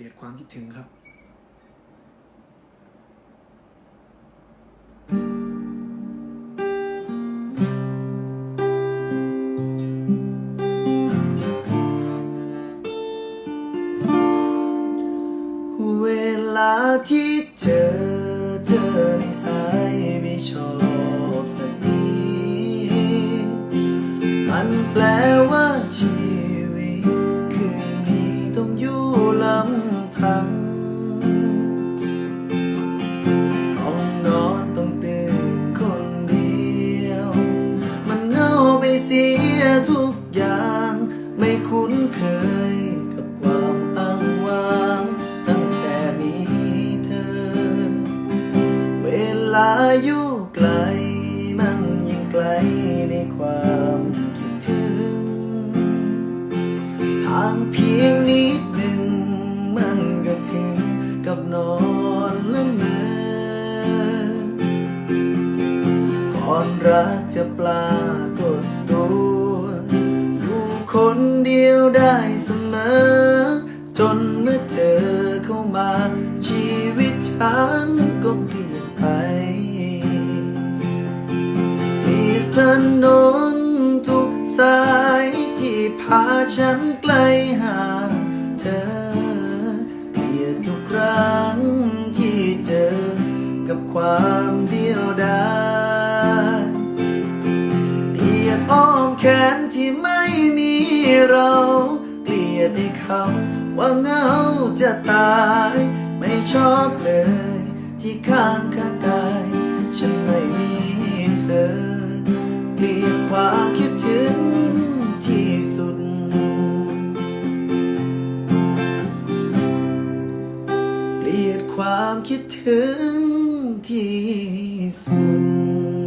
ลียดความคิดถึงครับ เวลาที่เจอเธอในสายไม่ชอบสักดีมันแปลว่าชี เสียทุกอย่าง ไม่คุ้นเคยกับความอ้างว้าง ตั้งแต่มีเธอ เวลาอยู่ไกล มันยิ่งไกลในความคิดถึงห่างเพียงนิดหนึ่งมันก็ถึงกับน้อน อนรักจะปรากฏตัวอยู่คนเดียวได้เสมอ จนเมื่อเธอเข้ามา ชีวิตฉันก็เปลี่ยนไปเรียนถนนทุกสายที่พาฉันใกล้หา แขนที่ไม่มีเรา เกลียดในคำว่าเหงาจะตาย ไม่ชอบเลย ที่ข้างข้างกาย ฉันไม่มีเธอ เกลียดความคิดถึงที่สุด เกลียดความคิดถึงที่สุด